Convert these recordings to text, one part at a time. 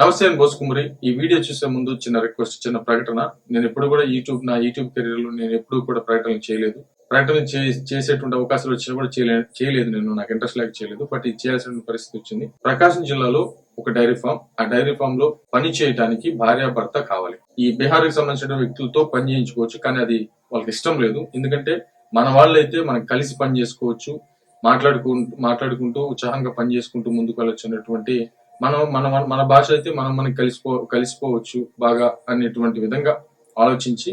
నమస్తే అని బోసుకుమరి. ఈ వీడియో చూసే ముందు చిన్న రిక్వెస్ట్ చిన్న ప్రకటన. నేను ఎప్పుడు కూడా యూట్యూబ్ నా యూట్యూబ్ కెరీర్లో నేను ఎప్పుడు కూడా ప్రకటనలు చేయలేదు. ప్రకటన చేసేటువంటి అవకాశాలు వచ్చినా కూడా చేయలే చేయలేదు నేను. నాకు ఇంట్రెస్ట్ లేక చేయలేదు బట్ ఇది చేయాల్సిన పరిస్థితి వచ్చింది. ప్రకాశం జిల్లాలో ఒక డైరీ ఫామ్. ఆ డైరీ ఫామ్లో పని చేయడానికి భార్య భర్త కావాలి. ఈ బీహార్కి సంబంధించిన వ్యక్తులతో పని చేయించుకోవచ్చు కానీ అది వాళ్ళకి ఇష్టం లేదు. ఎందుకంటే మన వాళ్ళైతే మనం కలిసి పని చేసుకోవచ్చు మాట్లాడుకుంటూ మాట్లాడుకుంటూ ఉత్సాహంగా పని చేసుకుంటూ ముందుకు వెళ్ళొచ్చు అనేటువంటి మనం మన మన- భాష అయితే మనం మనకి కలిసిపో కలిసిపోవచ్చు బాగా అనేటువంటి విధంగా ఆలోచించి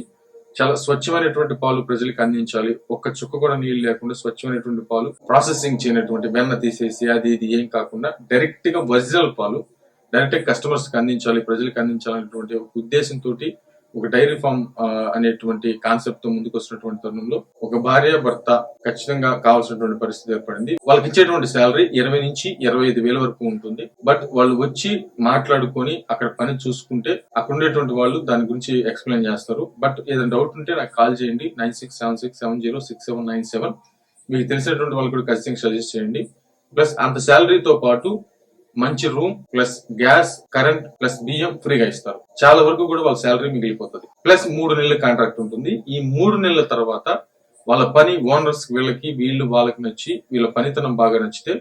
చాలా స్వచ్ఛమైనటువంటి పాలు ప్రజలకు అందించాలి. ఒక్క చుక్క కూడా నీళ్ళు లేకుండా స్వచ్ఛమైనటువంటి పాలు ప్రాసెసింగ్ చేయనటువంటి వెన్న తీసేసి అది ఇది ఏం కాకుండా డైరెక్ట్గా ఒరిజినల్ పాలు డైరెక్ట్గా కస్టమర్స్కి అందించాలి ప్రజలకు అందించాలనేటువంటి ఉద్దేశంతో ఒక డైరీ ఫామ్ అనేటువంటి కాన్సెప్ట్తో ముందుకు వస్తున్నటువంటి తరుణంలో ఒక భార్య భర్త ఖచ్చితంగా కావాల్సినటువంటి పరిస్థితి ఏర్పడింది. వాళ్ళకి ఇచ్చేటువంటి శాలరీ ఇరవై నుంచి ఇరవై ఐదు వేల వరకు ఉంటుంది. బట్ వాళ్ళు వచ్చి మాట్లాడుకొని అక్కడ పని చూసుకుంటే అక్కడ ఉండేటువంటి వాళ్ళు దాని గురించి ఎక్స్ప్లెయిన్ చేస్తారు. బట్ ఏదైనా డౌట్ ఉంటే నాకు కాల్ చేయండి. Nine six seven six seven zero six seven nine seven. మీకు తెలిసినటువంటి వాళ్ళు కూడా ఖచ్చితంగా సజెస్ట్ చేయండి. ప్లస్ అంత శాలరీతో పాటు మంచి room plus gas current plus బియ్యం ఫ్రీగా ఇస్తారు. చాలా వరకు కూడా వాళ్ళ శాలరీ మిగిలిపోతుంది. ప్లస్ మూడు నెలల కాంట్రాక్ట్ ఉంటుంది. ఈ మూడు నెలల తర్వాత వాళ్ళ పని ఓనర్స్ వీళ్ళకి వీళ్ళు వాళ్ళకి నచ్చి వీళ్ళ పనితనం బాగా నచ్చితే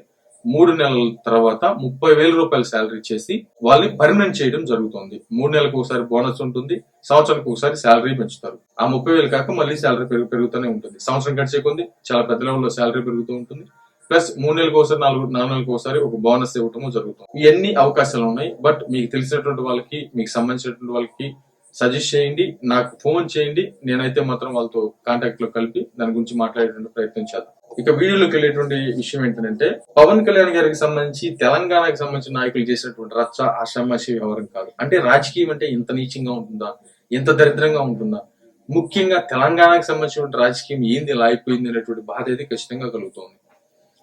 మూడు నెలల తర్వాత ముప్పై వేల రూపాయల శాలరీ చేసి వాళ్ళని పర్మనెంట్ చేయడం జరుగుతుంది. మూడు నెలలకు ఒకసారి బోనస్ ఉంటుంది. సంవత్సరానికి ఒకసారి శాలరీ పెంచుతారు. ఆ ముప్పై వేలు కాక మళ్ళీ శాలరీ పెరుగు పెరుగుతూనే ఉంటుంది. సంవత్సరం గడిచే కొద్ది చాలా పెద్ద లెవెల్లో శాలరీ పెరుగుతూ ఉంటుంది. ప్లస్ మూడు నెలలకు ఒకసారి నాలుగు నాలుగు నెలలకు ఒకసారి ఒక బోనస్ ఇవ్వటము జరుగుతుంది. ఇవన్నీ అవకాశాలు ఉన్నాయి బట్ మీకు తెలిసినటువంటి వాళ్ళకి మీకు సంబంధించినటువంటి వాళ్ళకి సజెస్ట్ చేయండి నాకు ఫోన్ చేయండి నేనైతే మాత్రం వాళ్ళతో కాంటాక్ట్లో కలిపి దాని గురించి మాట్లాడేటువంటి ప్రయత్నం చేద్దాం. ఇక వీడియోలోకి వెళ్ళేటువంటి విషయం ఏంటంటే పవన్ కళ్యాణ్ గారికి సంబంధించి తెలంగాణకి సంబంధించిన నాయకులు చేసినటువంటి రచ్చ ఆషామాషి వ్యవహారం కాదు. అంటే రాజకీయం అంటే ఇంత నీచంగా ఉంటుందా? ఇంత దరిద్రంగా ఉంటుందా? ముఖ్యంగా తెలంగాణకి సంబంధించిన రాజకీయం ఏంది ఇలా అయిపోయింది అనేటువంటి బాధ అయితే ఖచ్చితంగా కలుగుతోంది.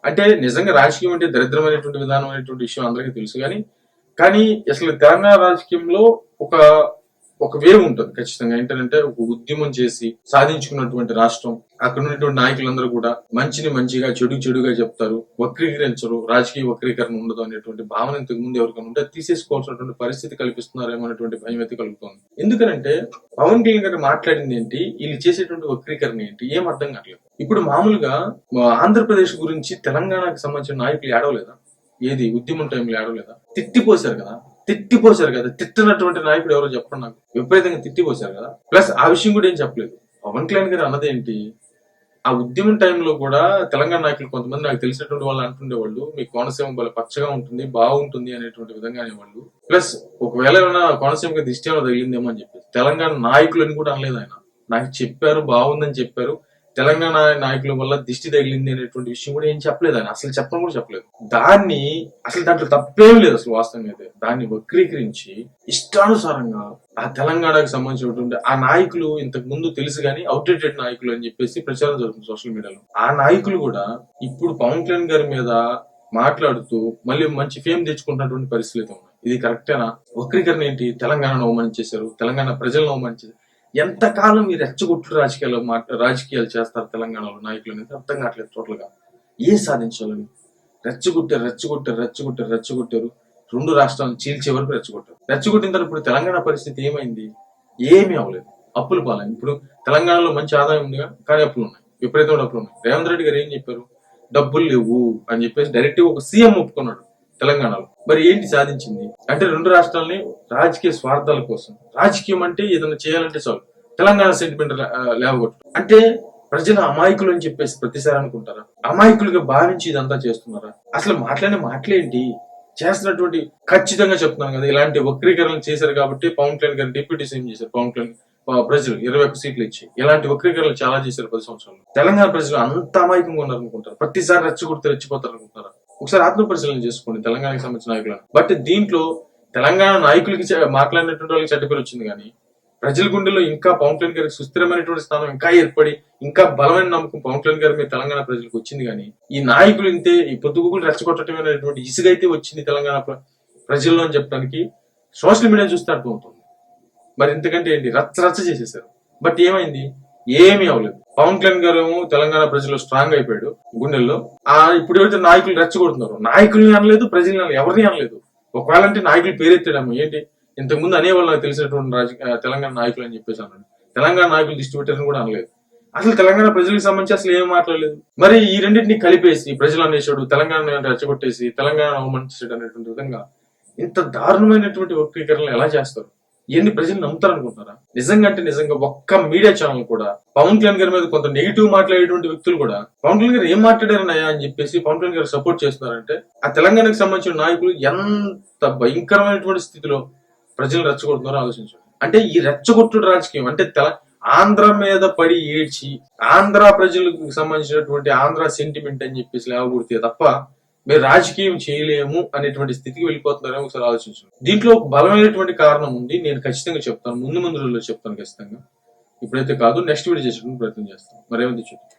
అంటే నిజంగా రాజకీయం అంటే దరిద్రమైనటువంటి విధానం అనేటువంటి విషయం అందరికీ తెలుసు కానీ కానీ అసలు తెలంగాణ రాజకీయంలో ఒక ఒక వేవ్ ఉంటుంది ఖచ్చితంగా. ఏంటంటే ఒక ఉద్యమం చేసి సాధించుకున్నటువంటి రాష్ట్రం అక్కడ ఉన్నటువంటి నాయకులందరూ కూడా మంచిని మంచిగా చెడు చెడుగా చెప్తారు వక్రీకరించరు రాజకీయ వక్రీకరణ ఉండదు అనేటువంటి భావన ఇంతకు ముందు ఎవరికైనా ఉంటే తీసేసుకోవాల్సినటువంటి పరిస్థితి కల్పిస్తున్నారేమో అనేటువంటి భయం అయితే కలుగుతుంది. ఎందుకంటే పవన్ కళ్యాణ్ గారు మాట్లాడింది ఏంటి? వీళ్ళు చేసేటువంటి వక్రీకరణ ఏంటి? ఏం అర్థం కావట్లేదు. ఇప్పుడు మామూలుగా ఆంధ్రప్రదేశ్ గురించి తెలంగాణకు సంబంధించిన నాయకులు ఏడవలేదా? ఏది? ఉద్యమం టైంలో ఏడవలేదా? తిట్టిపోశారు కదా. తిట్టిపోశారు కదా తిట్టినటువంటి నాయకుడు ఎవరో చెప్పండి నాకు. విపరీతంగా తిట్టిపోశారు కదా. ప్లస్ ఆ విషయం కూడా ఏం చెప్పలేదు. పవన్ కళ్యాణ్ గారు అన్నదేంటి ఆ ఉద్యమం టైంలో కూడా తెలంగాణ నాయకులు కొంతమంది నాకు తెలిసినటువంటి వాళ్ళు అంటుండేవాళ్ళు మీ కోనసీమ బల పచ్చగా ఉంటుంది బాగుంటుంది అనేటువంటి విధంగా అనేవాళ్ళు. ప్లస్ ఒకవేళ ఏమైనా కోనసీమకి దిష్టి ఏమైనా తగిలిందేమో అని చెప్పి తెలంగాణ నాయకులు అని కూడా అనలేదు ఆయన. నాకు చెప్పారు బాగుందని చెప్పారు. తెలంగాణ నాయకుల వల్ల దిష్టి తగిలింది అనేటువంటి విషయం కూడా ఏం చెప్పలేదు అని అసలు చెప్పడం కూడా చెప్పలేదు. దాన్ని అసలు దాంట్లో తప్పేం లేదు అసలు వాస్తవం అయితే. దాన్ని వక్రీకరించి ఇష్టానుసారంగా ఆ తెలంగాణకు సంబంధించినటువంటి ఆ నాయకులు ఇంతకు ముందు తెలుసు కానీ అవుటేటెడ్ నాయకులు అని చెప్పేసి ప్రచారం జరుగుతుంది సోషల్ మీడియాలో. ఆ నాయకులు కూడా ఇప్పుడు పవన్ కళ్యాణ్ గారి మీద మాట్లాడుతూ మళ్ళీ మంచి ఫేమ్ తెచ్చుకుంటున్నటువంటి పరిస్థితులు అయితే ఉన్నాయి. ఇది కరెక్టేనా? వక్రీకరణ ఏంటి? తెలంగాణను అవమానించేశారు. తెలంగాణ ప్రజలను అవమానించారు ఎంతకాలం మీరు రెచ్చగొట్టు రాజకీయాలు మాట రాజకీయాలు చేస్తారు తెలంగాణలో నాయకులు అనేది అర్థం కావట్లేదు టోటల్గా. ఏం సాధించాలని రెచ్చగొట్టారు రెచ్చగొట్టారు రెచ్చగొట్టారు రెచ్చగొట్టారు. రెండు రాష్ట్రాలను చీల్చే వరకు రెచ్చగొట్టారు. రెచ్చగొట్టిన తర్వాత ఇప్పుడు తెలంగాణ పరిస్థితి ఏమైంది? ఏమీ అవ్వలేదు. అప్పులు పాలని ఇప్పుడు తెలంగాణలో మంచి ఆదాయం ఉందిగా కానీ అప్పులు ఉన్నాయి. విపరీతమైన అప్పులు ఉన్నాయి. రేవంత్ రెడ్డి గారు ఏం చెప్పారు? డబ్బులు లేవు అని చెప్పేసి డైరెక్ట్ ఒక సీఎం ఒప్పుకున్నాడు. తెలంగాణలో. మరి ఏంటి సాధించింది? అంటే రెండు రాష్ట్రాలని రాజకీయ స్వార్థాల కోసం. రాజకీయం అంటే ఏదైనా చేయాలంటే చాలు. తెలంగాణ సెంటిమెంట్ లేవగొట్టు. అంటే ప్రజలు అమాయకులు అని చెప్పేసి ప్రతిసారి అనుకుంటారా? అమాయకులుగా భావించి ఇదంతా చేస్తున్నారా? అసలు మాట్లాడే మాటలేంటి చేస్తున్నటువంటి ఖచ్చితంగా చెప్తున్నాను కదా ఇలాంటి వక్రీకరణలు చేశారు కాబట్టి పవన్ కళ్యాణ్ గారు డిప్యూటీ సీఎం చేశారు పవన్ కళ్యాణ్ ప్రజలు ఇరవై ఒక్క సీట్లు ఇచ్చి. ఇలాంటి వక్రీకరణలు చాలా చేశారు పది సంవత్సరాలు తెలంగాణ ప్రజలు అంత అమాయకంగా ఉన్నారనుకుంటారు? ప్రతిసారి రెచ్చగొడితే రెచ్చిపోతారు అనుకుంటారా ఒకసారి ఆత్మ పరిశీలన చేసుకోండి తెలంగాణకి సంబంధించిన నాయకులను. బట్ దీంట్లో తెలంగాణ నాయకులకి మాట్లాడినటువంటి వాళ్ళకి చెడ్డ పేరు వచ్చింది కానీ ప్రజల గుండెలో ఇంకా పవన్ కళ్యాణ్ గారికి సుస్థిరమైనటువంటి స్థానం ఇంకా ఏర్పడి ఇంకా బలమైన నమ్మకం పవన్ కళ్యాణ్ గారి మీద తెలంగాణ ప్రజలకు వచ్చింది కానీ ఈ నాయకులు ఇంతే ఈ పొద్దుగుకులు రెచ్చగొట్టడమైనటువంటి ఇసుగైతే వచ్చింది తెలంగాణ ప్రజల్లో అని చెప్పడానికి సోషల్ మీడియా చూస్తే అర్థమవుతుంది. మరి ఇంతకంటే ఏంటి? రచ్చ రచ్చ చేసేసారు. బట్ ఏమైంది? ఏమీ అవ్వలేదు. పవన్ కళ్యాణ్ గారు ఏమో తెలంగాణ ప్రజలు స్ట్రాంగ్ అయిపోయాడు గుండెల్లో. ఆ ఇప్పుడు ఎవరైతే నాయకులు రెచ్చగొడుతున్నారు నాయకుల్ని అనలేదు ప్రజల్ని అనలేదు ఎవరిని అనలేదు. ఒకవేళ అంటే నాయకులు పేరెత్తాడేమో ఏంటి? ఇంతకుముందు అనేవాళ్ళు నాకు తెలిసినటువంటి రాజకీయ తెలంగాణ నాయకులు అని చెప్పేసి అన్నాడు. తెలంగాణ నాయకులు దిష్టి పెట్టారని కూడా అనలేదు. అసలు తెలంగాణ ప్రజలకు సంబంధించి అసలు ఏం మాట్లాడలేదు? మరి ఈ రెండింటిని కలిపేసి ప్రజలు అనేసాడు తెలంగాణ రెచ్చగొట్టేసి తెలంగాణ అవమానించాడు అనేటువంటి విధంగా ఇంత దారుణమైనటువంటి వ్యక్తీకరణలు ఎలా చేస్తారు? ఇవన్నీ ప్రజలు నమ్ముతారు అనుకుంటారా నిజంగా అంటే నిజంగా ఒక్క మీడియా ఛానల్ కూడా పవన్ కళ్యాణ్ గారి మీద కొంత నెగిటివ్ మాట్లాడేటువంటి వ్యక్తులు కూడా పవన్ కళ్యాణ్ గారు ఏం మాట్లాడారనయ్యా అని చెప్పేసి పవన్ కళ్యాణ్ గారు సపోర్ట్ చేస్తున్నారంటే ఆ తెలంగాణకు సంబంధించిన నాయకులు ఎంత భయంకరమైనటువంటి స్థితిలో ప్రజలు రెచ్చగొడుతున్నారో ఆలోచించండి. అంటే ఈ రెచ్చగొట్టుడు రాజకీయం అంటే తెల ఆంధ్ర మీద పడి ఏడ్చి ఆంధ్ర ప్రజలకు సంబంధించినటువంటి ఆంధ్ర సెంటిమెంట్ అని చెప్పేసి లేవగొడితే తప్ప మీరు రాజకీయం చేయలేము అనేటువంటి స్థితికి వెళ్ళిపోతున్నారని ఒకసారి ఆలోచించండి. దీంట్లో ఒక బలమైనటువంటి కారణం ఉంది నేను ఖచ్చితంగా చెప్తాను. ముందు ముందు రోజుల్లో చెప్తాను ఖచ్చితంగా. ఇప్పుడైతే కాదు నెక్స్ట్ వీడియో చేసుకుని ప్రయత్నం చేస్తాను. మరేమైతే చూద్దాం.